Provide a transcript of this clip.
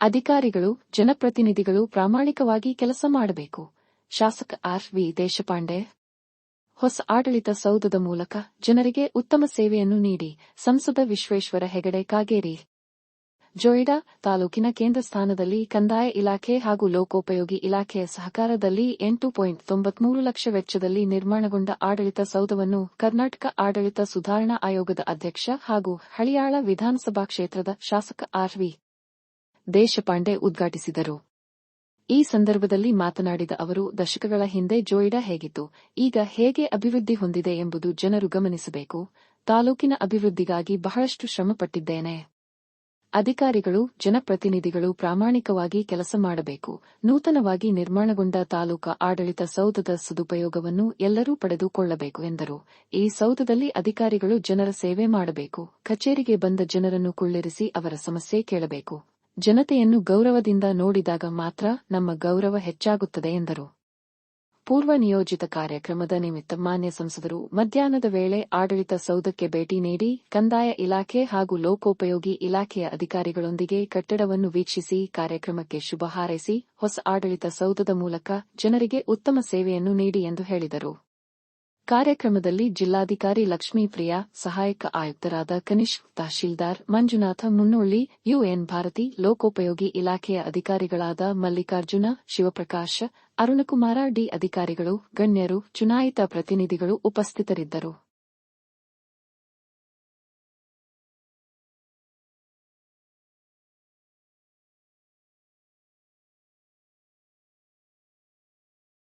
ಅಧಿಕಾರಿಗಳು, ಜನಪ್ರತಿನಿಧಿಗಳು ಪ್ರಾಮಾಣಿಕವಾಗಿ ಕೆಲಸ ಮಾಡಬೇಕು. ಶಾಸಕ ಆರ್ ವಿ ದೇಶಪಾಂಡೆ. ಹೊಸ ಆಡಳಿತ ಸೌಧದ ಮೂಲಕ ಜನರಿಗೆ ಉತ್ತಮ ಸೇವೆಯನ್ನು ನೀಡಿ. ಸಂಸದ ವಿಶ್ವೇಶ್ವರ ಹೆಗಡೆ, ಕಾಗೇರಿ. ಜೊಯ್ಡಾ ತಾಲೂಕಿನ ಕೇಂದ್ರ ಸ್ಥಾನದಲ್ಲಿ ಕಂದಾಯ ಇಲಾಖೆ ಹಾಗೂ ಲೋಕೋಪಯೋಗಿ ಇಲಾಖೆಯ ಸಹಕಾರದಲ್ಲಿ ಎಂಟು ಪಾಯಿಂಟ್ ತೊಂಬತ್ಮೂರು ಲಕ್ಷ ವೆಚ್ಚದಲ್ಲಿ ನಿರ್ಮಾಣಗೊಂಡ ಆಡಳಿತ ಸೌಧವನ್ನು ಕರ್ನಾಟಕ ಆಡಳಿತ ಸುಧಾರಣಾ ಆಯೋಗದ ಅಧ್ಯಕ್ಷ ಹಾಗೂ ಹಳಿಯಾಳ ವಿಧಾನಸಭಾ ಕ್ಷೇತ್ರದ ಶಾಸಕ ಆರ್ ವಿ ದೇಶಪಾಂಡೆ ಉದ್ಘಾಟಿಸಿದರು. ಈ ಸಂದರ್ಭದಲ್ಲಿ ಮಾತನಾಡಿದ ಅವರು, ದಶಕಗಳ ಹಿಂದೆ ಜೋಯಿಡಾ ಹೇಗಿತ್ತು, ಈಗ ಹೇಗೆ ಅಭಿವೃದ್ಧಿ ಹೊಂದಿದೆ ಎಂಬುದು ಜನರು ಗಮನಿಸಬೇಕು. ತಾಲೂಕಿನ ಅಭಿವೃದ್ಧಿಗಾಗಿ ಬಹಳಷ್ಟು ಶ್ರಮಪಟ್ಟಿದ್ದೇನೆ ಅಧಿಕಾರಿಗಳು, ಜನಪ್ರತಿನಿಧಿಗಳು ಪ್ರಾಮಾಣಿಕವಾಗಿ ಕೆಲಸ ಮಾಡಬೇಕು. ನೂತನವಾಗಿ ನಿರ್ಮಾಣಗೊಂಡ ತಾಲೂಕಾ ಆಡಳಿತ ಸೌಧದ ಸದುಪಯೋಗವನ್ನು ಎಲ್ಲರೂ ಪಡೆದುಕೊಳ್ಳಬೇಕು ಎಂದರು. ಈ ಸೌಧದಲ್ಲಿ ಅಧಿಕಾರಿಗಳು ಜನರ ಸೇವೆ ಮಾಡಬೇಕು. ಕಚೇರಿಗೆ ಬಂದ ಜನರನ್ನು ಕುಳ್ಳಿರಿಸಿ ಅವರ ಸಮಸ್ಯೆ ಕೇಳಬೇಕು. ಜನತೆಯನ್ನು ಗೌರವದಿಂದ ನೋಡಿದಾಗ ಮಾತ್ರ ನಮ್ಮ ಗೌರವ ಹೆಚ್ಚಾಗುತ್ತದೆ ಎಂದರು. ಪೂರ್ವ ನಿಯೋಜಿತ ಕಾರ್ಯಕ್ರಮದ ನಿಮಿತ್ತ ಮಾನ್ಯ ಸಂಸದರು ಮಧ್ಯಾಹ್ನದ ವೇಳೆ ಆಡಳಿತ ಸೌಧಕ್ಕೆ ಭೇಟಿ ನೀಡಿ ಕಂದಾಯ ಇಲಾಖೆ ಹಾಗೂ ಲೋಕೋಪಯೋಗಿ ಇಲಾಖೆಯ ಅಧಿಕಾರಿಗಳೊಂದಿಗೆ ಕಟ್ಟಡವನ್ನು ವೀಕ್ಷಿಸಿ ಕಾರ್ಯಕ್ರಮಕ್ಕೆ ಶುಭ ಹಾರೈಸಿ ಹೊಸ ಆಡಳಿತ ಸೌಧದ ಮೂಲಕ ಜನರಿಗೆ ಉತ್ತಮ ಸೇವೆಯನ್ನು ನೀಡಿ ಎಂದು ಹೇಳಿದರು. ಕಾರ್ಯಕ್ರಮದಲ್ಲಿ ಜಿಲ್ಲಾಧಿಕಾರಿ ಲಕ್ಷ್ಮೀಪ್ರಿಯಾ, ಸಹಾಯಕ ಆಯುಕ್ತರಾದ ಕನಿಷ್ ತಹಶೀಲ್ದಾರ್ ಮಂಜುನಾಥ ಮುನ್ನೋಳ್ಳಿ, ಯುಎನ್ ಭಾರತಿ, ಲೋಕೋಪಯೋಗಿ ಇಲಾಖೆಯ ಅಧಿಕಾರಿಗಳಾದ ಮಲ್ಲಿಕಾರ್ಜುನ, ಶಿವಪ್ರಕಾಶ್, ಅರುಣಕುಮಾರ ಡಿ ಅಧಿಕಾರಿಗಳು, ಗಣ್ಯರು, ಚುನಾಯಿತ ಪ್ರತಿನಿಧಿಗಳು ಉಪಸ್ಥಿತರಿದ್ದರು.